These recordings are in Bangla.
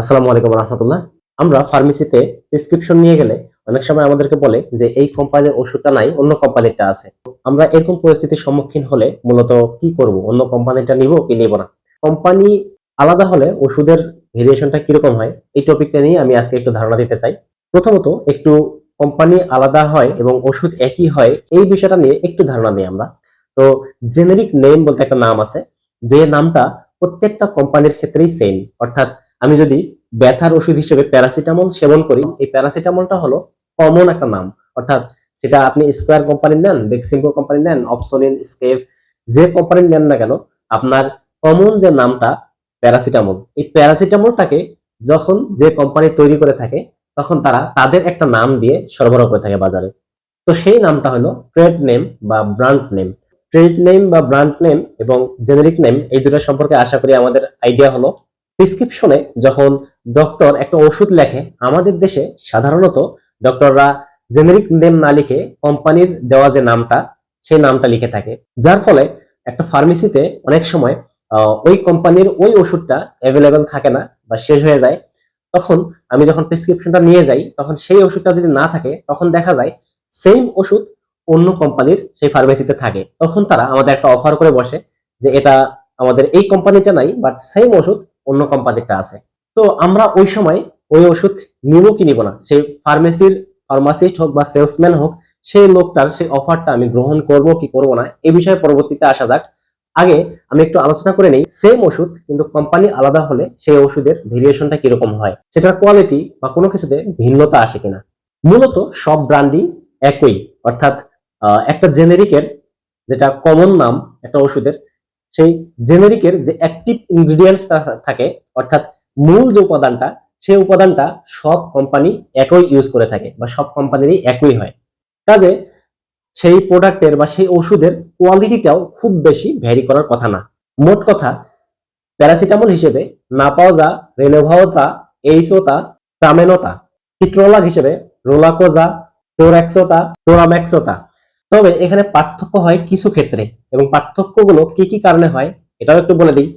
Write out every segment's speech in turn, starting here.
আসসালামু আলাইকুম রহমতুল্লাহ। আমরা ফার্মেসিতে প্রেসক্রিপশন নিয়ে গেলে অনেক সময় আমাদেরকে বলে যে এই কোম্পানির ওষুধটা নাই, অন্য কোম্পানিটা আছে। আমরা এরকম পরিস্থিতির সম্মুখীন হলে মূলত কি করব? অন্য কোম্পানিটা নিব কি নিব না? কোম্পানি আলাদা হলে ওষুধের ভেরিয়েশনটা কীরকম হয়? এই টপিকটা নিয়ে আমি আজকে একটু ধারণা দিতে চাই। প্রথমত একটু কোম্পানি আলাদা হয় এবং ওষুধ একই হয়, এই বিষয়টা নিয়ে একটু ধারণা নিই আমরা। তো জেনেরিক নেম বলতে একটা নাম আছে। যে নামটা প্রত্যেকটা কোম্পানির ক্ষেত্রেই সেম অর্থাৎ আমি যদি ব্যথার ওষুধ হিসেবে প্যারাসিটামল সেবন করি, এই প্যারাসিটামলটা হলো কমন একটা নাম। অর্থাৎ সেটা আপনি স্কোয়ার কোম্পানির নেন বেক্সিমকো কোম্পানির নেন অপসোনিন স্কেপ যে কোম্পানির নেন না কেন, আপনার কমন যে নামটা প্যারাসিটামল, এই প্যারাসিটামলটাকে যখন যে কোম্পানি তৈরি করে থাকে, তখন তারা তাদের একটা নাম দিয়ে সরবরাহ করে থাকে বাজারে। তো সেই নামটা হলো ট্রেড নেম বা ব্র্যান্ড নেম ট্রেড নেম বা ব্র্যান্ড নেম এবং জেনেরিক নেম এই দুটো সম্পর্কে আশা করি আমাদের আইডিয়া হলো প্রেসক্রিপশনে যখন ডক্টর একটা ওষুধ লেখে, আমাদের দেশে সাধারণত ডক্টররা জেনেরিক নেম না লিখে কোম্পানির দেওয়া যে নামটা, সেই নামটা লিখে থাকে। যার ফলে একটা ফার্মেসিতে অনেক সময় ওই কোম্পানির ওই ওষুধটা অ্যাভেলেবেল থাকে না বা শেষ হয়ে যায়। তখন আমি যখন প্রেসক্রিপশনটা নিয়ে যাই, তখন সেই ওষুধটা যদি না থাকে, তখন দেখা যায় সেম ওষুধ অন্য কোম্পানির সেই ফার্মেসিতে থাকে। তখন তারা আমাদের একটা অফার করে বসে যে এটা আমাদের এই কোম্পানিটা নাই বাট সেম ওষুধ অন্য কোম্পানিটা আছে। তো আমরা ওই সময় ওই ওষুধ নিব কি নিব না? সেই ফার্মেসির ফার্মাসিস্ট হোক বা সেলসম্যান হোক, সেই লোকটার সেই অফারটা আমি গ্রহণ করব কি করব না এই বিষয়ে পরবর্তীতে আসা যাক। আগে আমি একটু আলোচনা করে নেই সেম ওষুধ, কিন্তু কোম্পানি আলাদা হলে সেই ওষুধের ভেরিয়েশনটা কীরকম হয়, সেটার কোয়ালিটি বা কোনো কিছুতে ভিন্নতা আসে কিনা। মূলত সব ব্র্যান্ডই একই, অর্থাৎ একটা জেনেরিকের যেটা কমন নাম, একটা ওষুধের সেই জেনেরিকের যে অ্যাক্টিভ ইনগ্রিডিয়েন্টস থাকে, অর্থাৎ মূল যে উপাদানটা, সেই উপাদানটা সব কোম্পানি একই ইউজ করে থাকে বা সব কোম্পানিরই একই হয়। কাজে সেই প্রোডাক্টের বা সেই ওষুধের কোয়ালিটিটাও খুব বেশি ভ্যারি করার কথা না। মোট কথা প্যারাসিটামল হিসেবে নাপাওজা, রেনোভাওতা, এইসোতা টামেনোতা চিত্রোলাগ হিসেবে রোলাকোজা, টোরাক্সোতা, টোরাম্যাক্সোতা। তবে এখানে পার্থক্য হয় কিছু ক্ষেত্রে এবং পার্থক্যগুলো কি কি কারণে হয় এটাও একটু বলে দিই।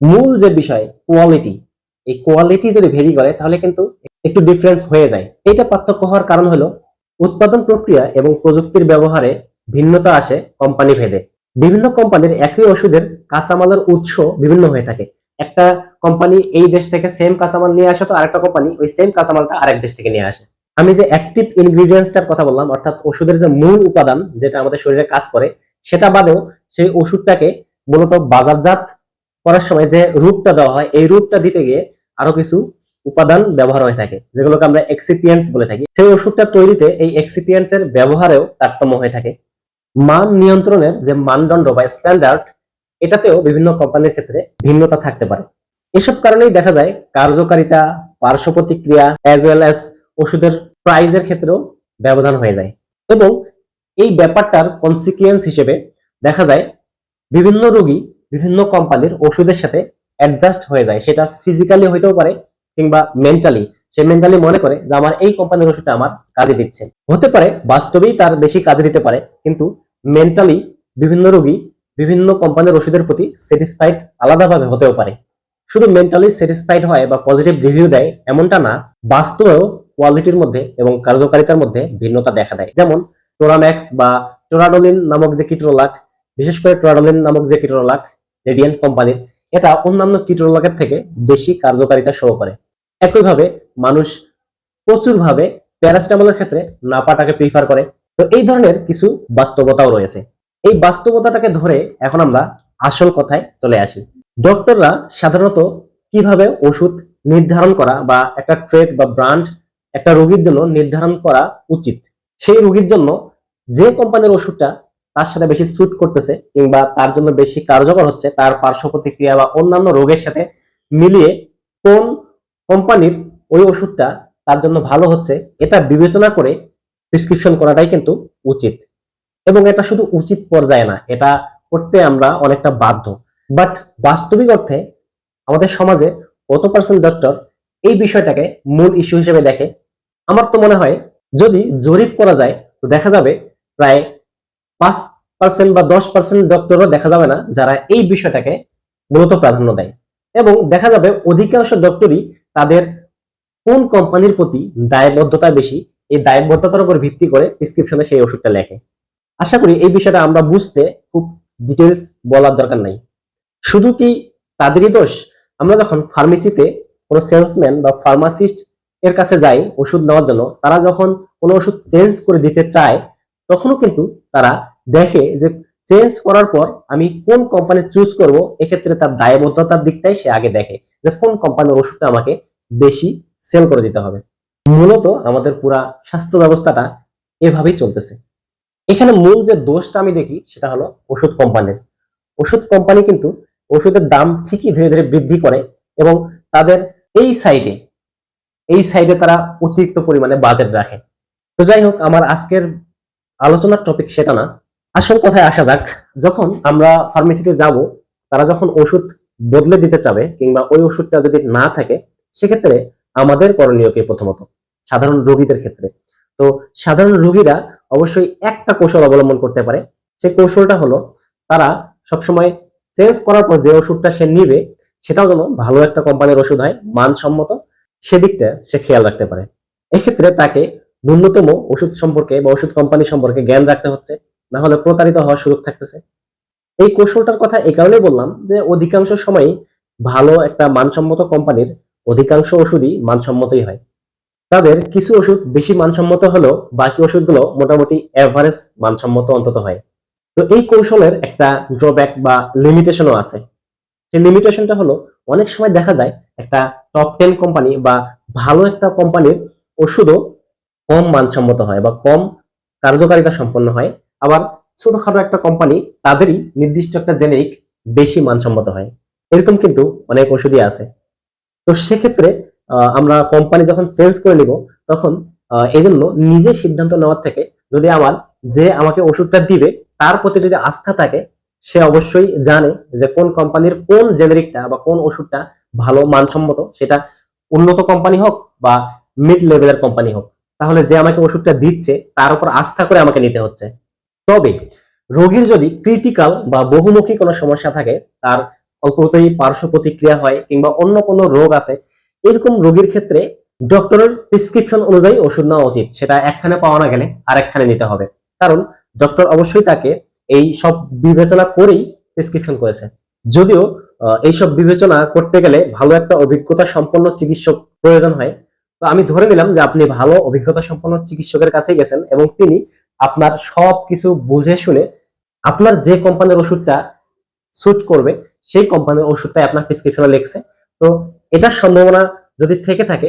মূল যে বিষয় কোয়ালিটি এই কোয়ালিটি যদি ভেরি করে, তাহলে কিন্তু একটু ডিফারেন্স হয়ে যায়। এটা পার্থক্য হওয়ার কারণ হলো উৎপাদন প্রক্রিয়া এবং প্রযুক্তির ব্যবহারে ভিন্নতা আসে কোম্পানি ভেদে। বিভিন্ন কোম্পানির একই ওষুধের কাঁচামালের উৎস বিভিন্ন হয়ে থাকে। একটা কোম্পানি এই দেশ থেকে সেম কাঁচামাল নিয়ে আসে, তো আরেকটা কোম্পানি ওই সেম কাঁচামালটা আরেক দেশ থেকে নিয়ে আসে। আমি যে অ্যাক্টিভ ইনগ্রিডিয়েন্টসটার কথা বললাম, অর্থাৎ ওষুধের যে মূল উপাদান যেটা আমাদের শরীরে কাজ করে, সেটা বাদেও সেই ওষুধটাকে মূলত বাজারজাত করার সময় যে রূপটা দেওয়া হয়, এই রূপটা দিতে গিয়ে আরও কিছু উপাদান ব্যবহার হয়ে থাকে, যেগুলোকে আমরা এক্সিপিয়েন্টস বলে থাকি। সেই ওষুধটা তৈরিতে এই এক্সিপিয়েন্টস এর ব্যবহারেও তারতম্য হয়ে থাকে। মান নিয়ন্ত্রণের যে মানদণ্ড বা স্ট্যান্ডার্ড এটাতেও বিভিন্ন কোম্পানির ক্ষেত্রে ভিন্নতা থাকতে পারে। এসব কারণেই দেখা যায় কার্যকারিতা, পার্শ্ব প্রতিক্রিয়া অ্যাজ ওয়েল অ্যাজ ওষুধের প্রাইজের ক্ষেত্রেও ব্যবধান হয়ে যায়। এবং এই ব্যাপারটার কনসিকুয়েন্স হিসেবে দেখা যায়, বিভিন্ন রোগী বিভিন্ন কোম্পানির ওষুধের সাথে অ্যাডজাস্ট হয়ে যায়। সেটা ফিজিক্যালি হইতেও পারে কিংবা মেন্টালি সে মেন্টালি মনে করে যে আমার এই কোম্পানির ওষুধটা আমার কাজে দিচ্ছে। হতে পারে, বাস্তবেই তার বেশি কাজে দিতে পারে, কিন্তু মেন্টালি বিভিন্ন রোগী বিভিন্ন কোম্পানির ওষুধের প্রতি স্যাটিসফাইড আলাদাভাবে হতেও পারে। শুধু মেন্টালি স্যাটিসফাইড হয় বা পজিটিভ রিভিউ দেয় এমনটা না, বাস্তবেও কোয়ালিটির মধ্যে এবং কার্যকারিতার মধ্যে ভিন্নতা দেখা দেয়। যেমন টোরাম্যাক্স বা টোরাডোলিন নামক যে কিটোলাক বিশেষ করে টোরাডোলিন নামক যে কিটোলাক রেডিয়েন্ট কোম্পানির এটা অন্যান্য কিটোলাকের থেকে বেশি কার্যকারিতা শো করে। একইভাবে মানুষ প্রচুরভাবে প্যারাসিটামলের ক্ষেত্রে নাপাটাকে প্রিফার করে। তো এই ধরনের কিছু বাস্তবতাও রয়েছে। এই বাস্তবতাটাকে ধরে এখন আমরা আসল কথায় চলে আসি। ডক্টররা সাধারণত কীভাবে ওষুধ নির্ধারণ করা বা একটা ট্রেড বা ব্র্যান্ড একটা রোগীর জন্য নির্ধারণ করা উচিত। সেই রোগীর জন্য যে কোম্পানির ওষুধটা তার সাথে বেশি স্যুট করতেছে কিংবা তার জন্য বেশি কার্যকর হচ্ছে, তার পার্শ্ব প্রতিক্রিয়া বা অন্যান্য রোগের সাথে মিলিয়ে কোন কোম্পানির ওই ওষুধটা তার জন্য ভালো হচ্ছে, এটা বিবেচনা করে প্রেসক্রিপশন করাটাই কিন্তু উচিত। এবং এটা শুধু উচিত পর্যায়ে না, এটা করতে আমরা অনেকটা বাধ্য। বাট বাস্তবিক অর্থে আমাদের সমাজে কত পার্সেন্ট ডক্টর এই বিষয়টাকে মূল ইস্যু হিসেবে দেখে আমার তো মনে হয় যদি জরিপ করা যায়, তো দেখা যাবে প্রায় পাঁচ পার্সেন্ট বা দশ পার্সেন্ট ডক্টরও দেখা যাবে না যারা এই বিষয়টাকে মূলত প্রাধান্য দেয়। এবং দেখা যাবে অধিকাংশ ডক্টরই তাদের কোন কোম্পানির প্রতি দায়বদ্ধতা বেশি, এই দায়বদ্ধতার উপর ভিত্তি করে প্রেসক্রিপশনে সেই ওষুধটা লেখে। আশা করি এই বিষয়টা আমরা বুঝতে খুব ডিটেলস বলার দরকার নাই। শুধু কি তাদেরই দোষ? আমরা যখন ফার্মেসিতে কোনো সেলসম্যান বা ফার্মাসিস্ট এর কাছে যাই ওষুধ নেওয়ার জন্য, তারা যখন কোনো ওষুধ চেঞ্জ করে দিতে চায়, তখনও কিন্তু তারা দেখে যে চেঞ্জ করার পর আমি কোন কোম্পানি চুজ করব, এক্ষেত্রে তার দায়বদ্ধতার দিকটাই সে আগে দেখে যে কোন কোম্পানির ওষুধটা আমাকে বেশি সেল করে দিতে হবে। মূলত আমাদের পুরা স্বাস্থ্য ব্যবস্থাটা এভাবেই চলতেছে। এখানে মূল যে দোষটা আমি দেখি, সেটা হলো ওষুধ কোম্পানির ওষুধ কোম্পানি কিন্তু ওষুধের দাম ঠিকই ধীরে ধীরে বৃদ্ধি করে এবং তাদের এই সাইডে এই সাইডে তারা অতিরিক্ত পরিমাণে বাজেট রাখে। তো যাই হোক, আমার আজকের আলোচনার টপিক সেটা না। আসল কথায় আসা যাক, যখন আমরা ফার্মেসিতে যাব, তারা যখন ওষুধ বদলে দিতে চাবে কিংবা ওই ওষুধটা যদি না থাকে, সেক্ষেত্রে আমাদের করণীয় কি প্রথমত? সাধারণ রোগীদের ক্ষেত্রে। তো সাধারণ রোগীরা অবশ্যই একটা কৌশল অবলম্বন করতে পারে। সেই কৌশলটা হলো, তারা সবসময় চেঞ্জ করার পর যে ওষুধটা সে নিবে, সেটাও যেন ভালো একটা কোম্পানির ওষুধ হয়, মানসম্মত। সেদিকটা সে খেয়াল রাখতে পারে। এক্ষেত্রে তাকে ন্যূনতম ওষুধ সম্পর্কে বা ওষুধ কোম্পানি সম্পর্কে জ্ঞান রাখতে হচ্ছে, না হলে প্রতারিত হওয়ার সুযোগ থাকতেছে। এই কৌশলটার কথা এই কারণেই বললাম যে অধিকাংশ সময় ভালো একটা মানসম্মত কোম্পানির অধিকাংশ ওষুধই মানসম্মতই হয়। তাদের কিছু ওষুধ বেশি মানসম্মত হলেও বাকি ওষুধগুলো মোটামুটি এভারেজ মানসম্মত অন্তত হয়। তো এই কৌশলের একটা ড্রব্যাক বা লিমিটেশনও আছে। সেই লিমিটেশনটা হলো অনেক সময় দেখা যায় একটা টপ টেন কোম্পানি বা ভালো একটা কোম্পানির ওষুধও কম মানসম্মত হয় বা কম কার্যকারিতা সম্পন্ন হয়। আবার ছোটখাটো একটা কোম্পানি তাদেরই নির্দিষ্ট একটা জেনেরিক বেশি মানসম্মত হয়। এরকম কিন্তু অনেক ওষুধই আছে। তো সেক্ষেত্রে আমরা কোম্পানি যখন চেঞ্জ করে নিব, তখন এই জন্য নিজে সিদ্ধান্ত নেওয়ার থেকে যদি আমার যে আমাকে ওষুধটা দিবে, তার প্রতি যদি আস্থা থাকে, সে অবশ্যই জানে যে কোন কোম্পানির কোন জেনেরিকটা বা কোন ওষুধটা ভালো মানসম্মত, সেটা উন্নত কোম্পানি হোক বা মিড লেভেলের কোম্পানি হোক। তাহলে যে আমাকে ওষুধটা দিচ্ছে, তার উপর আস্থা করে আমাকে নিতে হচ্ছে। তবে রোগীর যদি ক্রিটিক্যাল বা বহুমুখী কোনো সমস্যা থাকে, তার অল্পতেই পার্শ্ব প্রতিক্রিয়া হয় কিংবা অন্য কোনো রোগ আছে, এরকম রোগীর ক্ষেত্রে ডক্টরের প্রেসক্রিপশন অনুযায়ী ওষুধ নেওয়া উচিত। সেটা একখানে পাওয়া না গেলে আরেকখানে নিতে হবে। কারণ ডক্টর অবশ্যই তাকে এই সব বিবেচনা করেই প্রেসক্রিপশন করেছে। যদিও এইসব বিবেচনা করতে গেলে ভালো একটা অভিজ্ঞতা সম্পন্ন চিকিৎসক প্রয়োজন হয়। তো আমি ধরে নিলাম যে আপনি ভালো অভিজ্ঞতা সম্পন্ন চিকিৎসকের কাছে গেছেন এবং তিনি আপনার সব কিছু বুঝে শুনে আপনার যে কোম্পানির ওষুধটা স্যুট করবে, সেই কোম্পানির ওষুধটাই আপনার প্রেসক্রিপশনে লিখছে। তো এটার সম্ভাবনা যদি থেকে থাকে,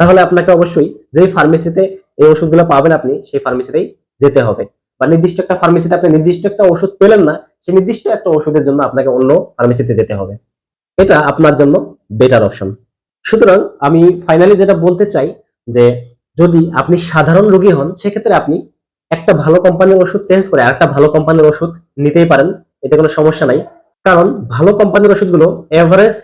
তাহলে আপনাকে অবশ্যই যেই ফার্মেসিতে এই ওষুধগুলো পাবেন আপনি, সেই ফার্মেসিতেই যেতে হবে। বা নির্দিষ্ট একটা ফার্মেসিতে আপনি নির্দিষ্ট একটা ওষুধ পেলেন না সেই নির্দিষ্ট একটা ওষুধের জন্য আপনাকে অন্য ফার্মেসিতে যেতে হবে। এটা আপনার জন্য বেটার অপশন সুতরাং আমি ফাইনালি যেটা বলতে চাই যে যদি আপনি সাধারণ রোগী হন, সেক্ষেত্রে আপনি একটা ভালো কোম্পানির ওষুধ চেঞ্জ করে আরেকটা ভালো কোম্পানির ওষুধ নিতেই পারেন, এতে কোনো সমস্যা নাই। কারণ ভালো কোম্পানির ওষুধগুলো এভারেজ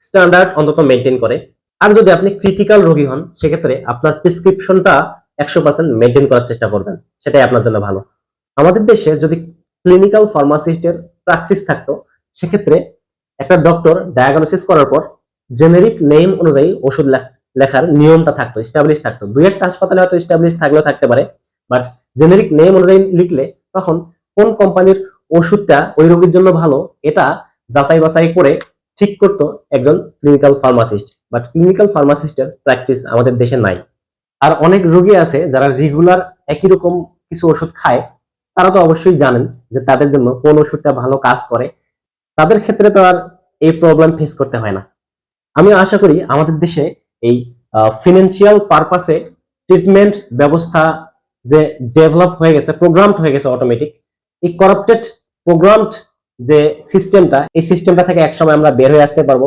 স্ট্যান্ডার্ড অন্তত মেনটেন করে। আর যদি আপনি ক্রিটিক্যাল রোগী হন, সেক্ষেত্রে আপনার প্রেসক্রিপশনটা একশো পার্সেন্ট মেনটেন করার চেষ্টা করবেন। সেটাই আপনার জন্য ভালো। আমাদের দেশে যদি ক্লিনিক্যাল ফার্মাসিস্টের প্র্যাকটিস থাকতো, সেক্ষেত্রে একটা ডক্টর ডায়াগনোসিস করার পর জেনেরিক নেম অনুযায়ী ওষুধ লেখার নিয়মটা থাকতো স্টাবলিশ থাকতো। দুই একটা হাসপাতালে হয়তো স্টাবলিশ থাকলেও থাকতে পারে বাট জেনেরিক নেম অনুযায়ী লিখলে তখন কোন কোম্পানির ওষুধটা ওই রোগীর জন্য ভালো, এটা যাচাই বাছাই করে ঠিক করতো একজন ক্লিনিক্যাল ফার্মাসিস্ট বাট ক্লিনিক্যাল ফার্মাসিস্টের প্র্যাকটিস আমাদের দেশে নাই। আর অনেক রোগী আছে যারা রেগুলার একই রকম কিছু ওষুধ খায় তারা তো অবশ্যই জানেন যে তাদের জন্য কোন ওষুধটা ভালো কাজ করে। তাদের ক্ষেত্রে তো আর এই প্রবলেম ফেস করতে হয় না। আমি আশা করি আমাদের দেশে এই ফিনান্সিয়াল পারপাসে ট্রিটমেন্ট ব্যবস্থা যে ডেভেলপ হয়ে গেছে প্রোগ্রামড হয়ে গেছে অটোমেটিক এই করাপ্টেড প্রোগ্রামড যে সিস্টেমটা এই সিস্টেমটা থেকে একসময় আমরা বের হয়ে আসতে পারব,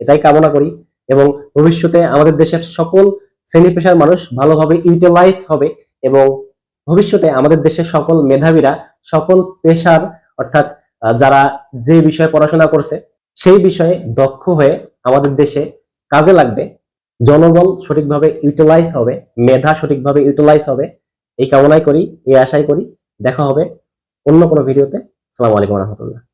এটাই কামনা করি এবং ভবিষ্যতে আমাদের দেশের সকল শ্রেণি পেশার মানুষ ভালোভাবে ইউটিলাইজ হবে এবং ভবিষ্যতে আমাদের দেশের সকল মেধাবীরা সকল পেশার, অর্থাৎ যারা যে বিষয়ে পড়াশোনা করছে, সেই বিষয়ে দক্ষ হয়ে আমাদের দেশে কাজে লাগবে। জনবল সঠিকভাবে ইউটিলাইজ হবে, মেধা সঠিকভাবে ইউটিলাইজ হবে, এই কামনাই করি, এই আশাই করি। দেখা হবে অন্য কোনো ভিডিওতে। সালামু আলাইকুম রহমতুল্লাহ।